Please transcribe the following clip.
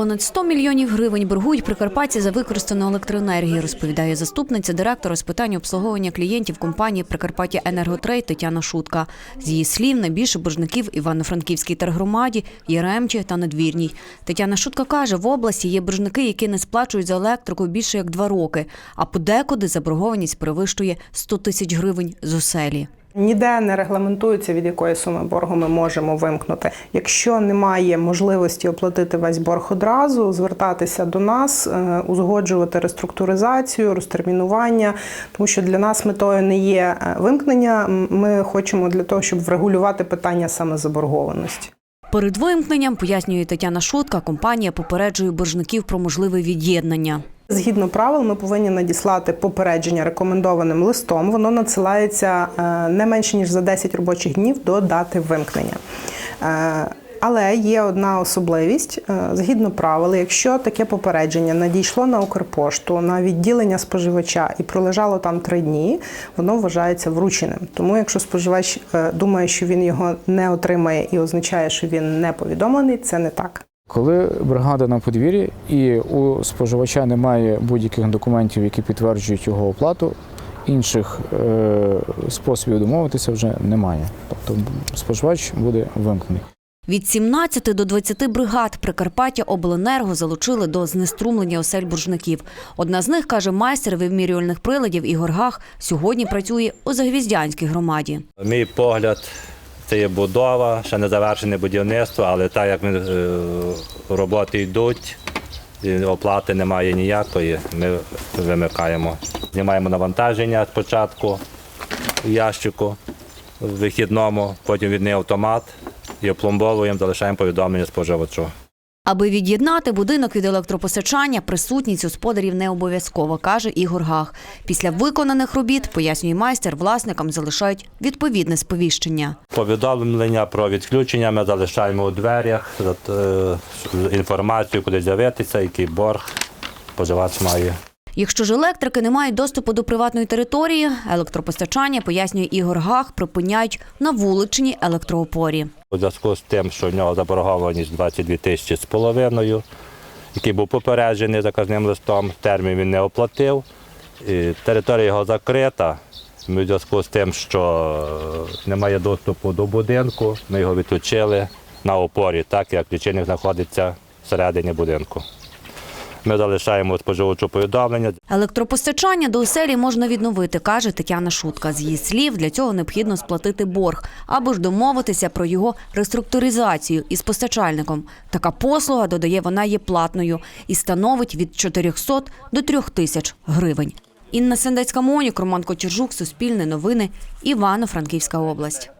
Понад 100 мільйонів гривень боргують прикарпатці за використану електроенергію, розповідає заступниця директора з питань обслуговування клієнтів компанії Прикарпаття Енерготрейд Тетяна Шутка. З її слів, найбільше боржників Івано-Франківській тергромаді, Єремчі та Надвірній. Тетяна Шутка каже, в області є боржники, які не сплачують за електрику більше як два роки, а подекуди заборгованість перевищує 100 тисяч гривень з оселі. Ніде не регламентується, від якої суми боргу ми можемо вимкнути. Якщо немає можливості оплатити весь борг одразу, звертатися до нас, е, узгоджувати реструктуризацію, розтермінування, тому що для нас метою не є е, вимкнення. Ми хочемо для того, щоб врегулювати питання саме заборгованості. Перед вимкненням, пояснює Тетяна Шутка, компанія попереджує боржників про можливе від'єднання. Згідно правил, ми повинні надіслати попередження рекомендованим листом. Воно надсилається е, не менше ніж за 10 робочих днів до дати вимкнення. Е, Але є одна особливість Е, згідно правил, якщо таке попередження надійшло на Укрпошту на відділення споживача і пролежало там три дні, воно вважається врученим. Тому, якщо споживач думає, що він його не отримає і означає, що він не повідомлений, це не так. Коли бригада на подвір'ї і у споживача немає будь-яких документів, які підтверджують його оплату, інших е, способів домовитися вже немає. Тобто споживач буде вимкнений. Від 17 до 20 бригад Прикарпаття Обленерго залучили до знеструмлення осель боржників. Одна з них, каже майстер вимірювальних приладів Ігор Гах, сьогодні працює у Загвіздянській громаді. Мій погляд, це є будова, ще не завершене будівництво, але так як ми, е, роботи йдуть, оплати немає ніякої, ми вимикаємо. Знімаємо навантаження спочатку ящику вихідному, потім від неї автомат і опломбовуємо, залишаємо повідомлення споживачу. Аби від'єднати будинок від електропостачання, присутність господарів не обов'язково, каже Ігор Гах. Після виконаних робіт, пояснює майстер, власникам залишають відповідне сповіщення. Повідомлення про відключення ми залишаємо у дверях, е, інформацію, куди з'явитися, який борг споживач має. Якщо ж електрики не мають доступу до приватної території, електропостачання, пояснює Ігор Гах, припиняють на вуличній електроопорі. У зв'язку з тим, що в нього заборгованість 22 тисячі з половиною, який був попереджений заказним листом, термін він не оплатив. І територія його закрита. Ми в зв'язку з тим, що немає доступу до будинку, ми його відключили на опорі, так як лічильник знаходиться всередині будинку. Ми залишаємо споживачу повідомлення. Електропостачання до оселі можна відновити, каже Тетяна Шутка. З її слів, для цього необхідно сплатити борг або ж домовитися про його реструктуризацію із постачальником. Така послуга, додає, вона є платною і становить від 400 до 3 тисяч гривень. Інна Сендецька Монік, Роман Кочержук, Суспільне новини, Івано-Франківська область.